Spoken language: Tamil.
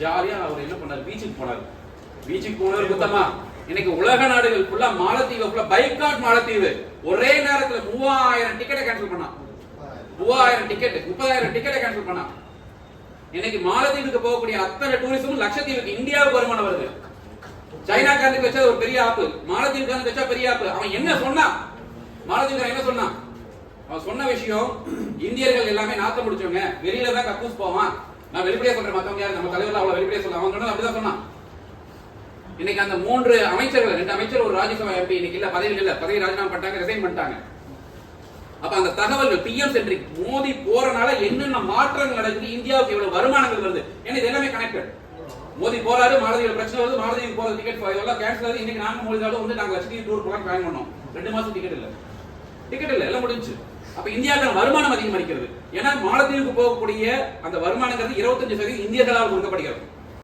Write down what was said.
ஜாலியா அவர் என்ன பண்ணாரு? பீச்சுக்கு போனாரு. பீச்சுக்கு போனவர் குத்தமா இன்னைக்கு உலக நாடுகள் ஃபுல்லா மாலத்தீவு ஃபுல்லா பைக்காட் மாலத்தீவு. ஒரே நேரத்துல மூவாயிரம் டிக்கெட்டை கேன்சல் பண்ணான். மூவாயிரம் டிக்கெட் முப்பதாயிரம் டிக்கெட்டை கேன்சல் பண்ணான். இன்னைக்கு மாலத்தீவுக்கு போகக்கூடிய அத்தனை டூரிசமும் லட்சத்தீவுக்கு இந்தியாவுக்கு வருமானம் வருது. சைனாக்காரனுக்கு வச்சா ஒரு பெரிய ஆப்பு மாலத்தீவுக்காரனுக்கு வச்சா பெரிய ஆப்பு அவன் என்ன சொன்னான் மாலத்தீவுக்காரன் என்ன சொன்னான்? அவன் சொன்ன விஷயம் இந்தியர்கள் எல்லாமே நாத்தம் முடிச்சவங்க வெளியில தான் கக்கூஸ் போவான். நான் வெளிப்படையா சொல்றேன் மத்தவங்க யாரு? நம்ம தலைவர்ல அவ்வளவு வெளிப்படையா சொல்ல அவங்க அப்படிதான் சொன்னான். இன்னைக்கு அந்த மூன்று அமைச்சர்கள் ரெண்டு அமைச்சர் ஒரு ராஜ்யசபா எம்பி இன்னைக்கு இல்ல பதவியில் இல்ல பதவி ராஜினாமா பண்ணாங்க ரிசைன் பண்ணிட்டாங்க. அப்ப அந்த தகவல்கள் பிஎம் சென்ட்ரிக் மோடி போறனால என்னென்ன மாற்றங்கள் நடக்குது இந்தியாவுக்கு எவ்வளவு வருமானங்கள் வருது? ஏன்னா இது எல்லாமே கனெக்டட் மோடி போறாரு மாலதீவில் பிரச்சனை வருது மாலதீவுக்கு போற டிக்கெட் எல்லாம் கேன்சல் ஆகுது. இன்னைக்கு நாங்க மொழிதாலும் வந்து நாங்க லட்சத்தீவு டூர் போலாம் பிளான் பண்ணோம். ரெண்டு மாசம் டிக்கெட் இல்ல. டிக்கெட் இல்ல எல்லாம் முடிஞ்சு அப்ப இந்தியாவுக்கான வருமானம் அதிகமளிக்கிறது ஏன்னா மாலத்தீவுக்கு போகக்கூடிய அந்த வருமானங்கிறது இருபத்தஞ்சு சதவீதம் இந்தியர்களால் கொடுக்கப்படுகிறது.